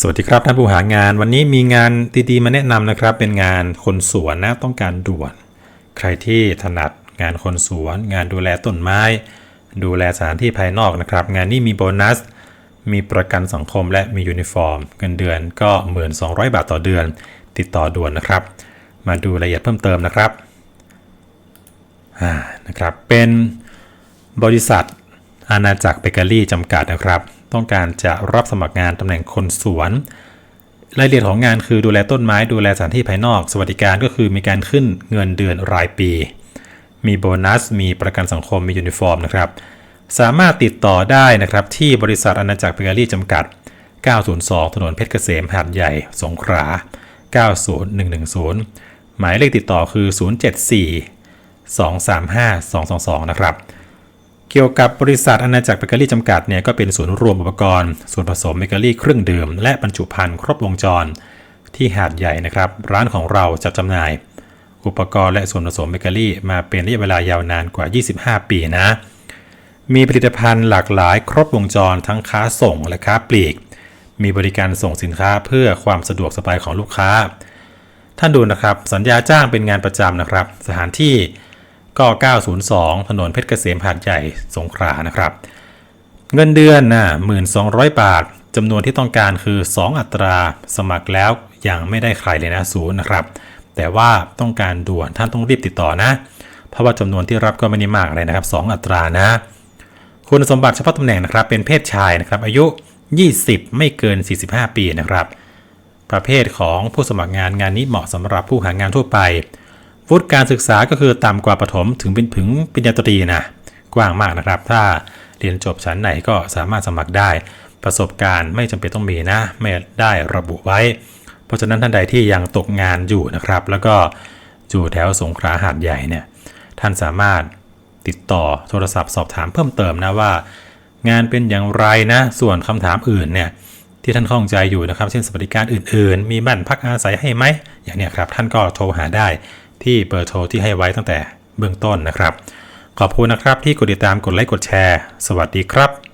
สวัสดีครับท่านผู้หางาน วันนี้มีงานดีๆมาแนะนำนะครับ เป็นงานคนสวนนะต้องการด่วน ใครที่ถนัดงานคนสวน งานดูแลต้นไม้ ดูแลสถานที่ภายนอกนะครับ งานนี้มีโบนัส มีประกันสังคมและมียูนิฟอร์ม เงินเดือนก็ 1,200 บาทต่อเดือน ติดต่อด่วนนะครับ มาดูรายละเอียดเพิ่มเติมนะครับอ่านะครับเป็นบริษัทอาณาจักรเบเกอรี่จำกัดนะครับ ต้องการจะรับสมัครงานตำแหน่งคนสวน รายละเอียดของงานคือดูแลต้นไม้ดูแลสถานที่ภายนอก สวัสดิการก็คือมีการขึ้นเงินเดือนรายปี มีโบนัส มีประกันสังคมมียูนิฟอร์มนะครับ สามารถติดต่อได้นะครับที่บริษัทอาณาจักรเบเกอรี่จำกัด 902 ถนนเพชรเกษมหาดใหญ่ สงขลา 90110 หมายเลขติดต่อคือ 074 235 222 นะครับ เกี่ยวกับบริษัทอาณาจักรเบเกอรี่จำกัดเนี่ยก็เป็นศูนย์รวมอุปกรณ์ ส่วนผสมเบเกอรี่เครื่องดื่ม และบรรจุภัณฑ์ครบวงจร ที่หาดใหญ่นะครับ ร้านของเราจัดจำหน่าย อุปกรณ์และส่วนผสมเบเกอรี่ มาเป็นระยะเวลายาวนานกว่า 25 ปีนะ มีผลิตภัณฑ์หลากหลายครบวงจรทั้งค้าส่งและค้าปลีก มีบริการส่งสินค้าเพื่อความสะดวกสบายของลูกค้า ท่านดูนะครับ สัญญาจ้างเป็นงานประจำนะครับ สถานที่ ก็ 902 ถนนเพชรเกษมหาดใหญ่สงขลานะครับ เงินเดือนนะ1,200 บาทจำนวนที่ต้องการคือ 2 อัตราสมัครแล้วยังไม่ได้ใครเลยนะศูนย์นะครับ แต่ว่าต้องการด่วนท่านต้องรีบติดต่อนะ เพราะว่าจำนวนที่รับก็ไม่ได้มากเลยนะครับ 2 อัตรานะ คุณสมบัติเฉพาะตำแหน่งนะครับ เป็นเพศชายนะครับ อายุ 20 ไม่เกิน 45 ปีนะครับ ประเภทของผู้สมัครงานงานนี้เหมาะสำหรับผู้หางานทั่วไป วุฒิการศึกษาก็คือต่ำกว่าประถมถึงเป็นถึงปริญญาตรีนะกว้างมากนะครับ ถ้าเรียนจบชั้นไหนก็สามารถสมัครได้ ประสบการณ์ไม่จำเป็นต้องมีนะ ไม่ได้ระบุไว้ เพราะฉะนั้นท่านใดที่ยังตกงานอยู่นะครับ แล้วก็อยู่แถวสงขลาหาดใหญ่เนี่ยท่านสามารถติดต่อโทรศัพท์สอบถามเพิ่มเติมนะว่า งานเป็นอย่างไรนะ ส่วนคำถามอื่นเนี่ยที่ท่านข้องใจอยู่นะครับ เช่นสวัสดิการอื่น ๆ มีบ้านพักอาศัยให้ไหมอย่างเนี้ยครับท่านก็โทรหาได้ ที่เบอร์โทรที่ให้ไว้ตั้งแต่เบื้องต้นนะครับ ขอบคุณนะครับที่กดติดตามกดไลค์กดแชร์ สวัสดีครับ